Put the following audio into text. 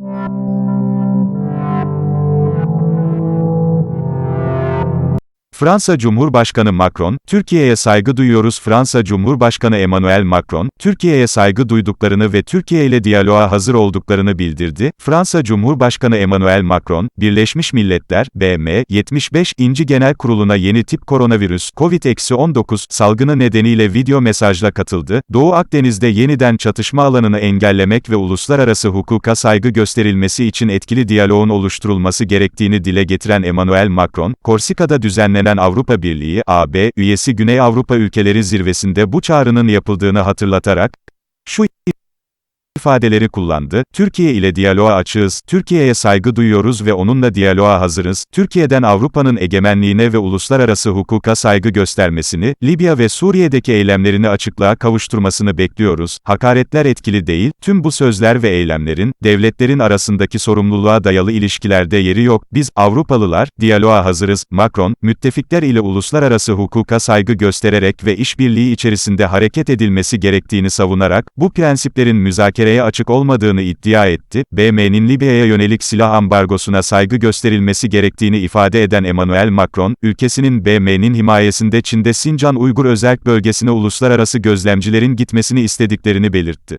Yeah. Fransa Cumhurbaşkanı Macron, Türkiye'ye saygı duyuyoruz Fransa Cumhurbaşkanı Emmanuel Macron, Türkiye'ye saygı duyduklarını ve Türkiye ile diyaloğa hazır olduklarını bildirdi. Fransa Cumhurbaşkanı Emmanuel Macron, Birleşmiş Milletler, BM, 75. İnci Genel Kurulu'na yeni tip koronavirüs, COVID-19 salgını nedeniyle video mesajla katıldı. Doğu Akdeniz'de yeniden çatışma alanını engellemek ve uluslararası hukuka saygı gösterilmesi için etkili diyaloğun oluşturulması gerektiğini dile getiren Emmanuel Macron, Korsika'da düzenlenen Avrupa Birliği, AB, üyesi Güney Avrupa ülkeleri zirvesinde bu çağrının yapıldığını hatırlatarak, şu ifadeleri kullandı. Türkiye ile diyaloğa açığız, Türkiye'ye saygı duyuyoruz ve onunla diyaloğa hazırız. Türkiye'den Avrupa'nın egemenliğine ve uluslararası hukuka saygı göstermesini, Libya ve Suriye'deki eylemlerini açıklığa kavuşturmasını bekliyoruz. Hakaretler etkili değil, tüm bu sözler ve eylemlerin, devletlerin arasındaki sorumluluğa dayalı ilişkilerde yeri yok. Biz, Avrupalılar, diyaloğa hazırız. Macron, müttefikler ile uluslararası hukuka saygı göstererek ve işbirliği içerisinde hareket edilmesi gerektiğini savunarak, bu prensiplerin müzakereye açık olmadığını iddia etti. BM'nin Libya'ya yönelik silah ambargosuna saygı gösterilmesi gerektiğini ifade eden Emmanuel Macron, ülkesinin BM'nin himayesinde Çin'de Sincan Uygur Özerk Bölgesi'ne uluslararası gözlemcilerin gitmesini istediklerini belirtti.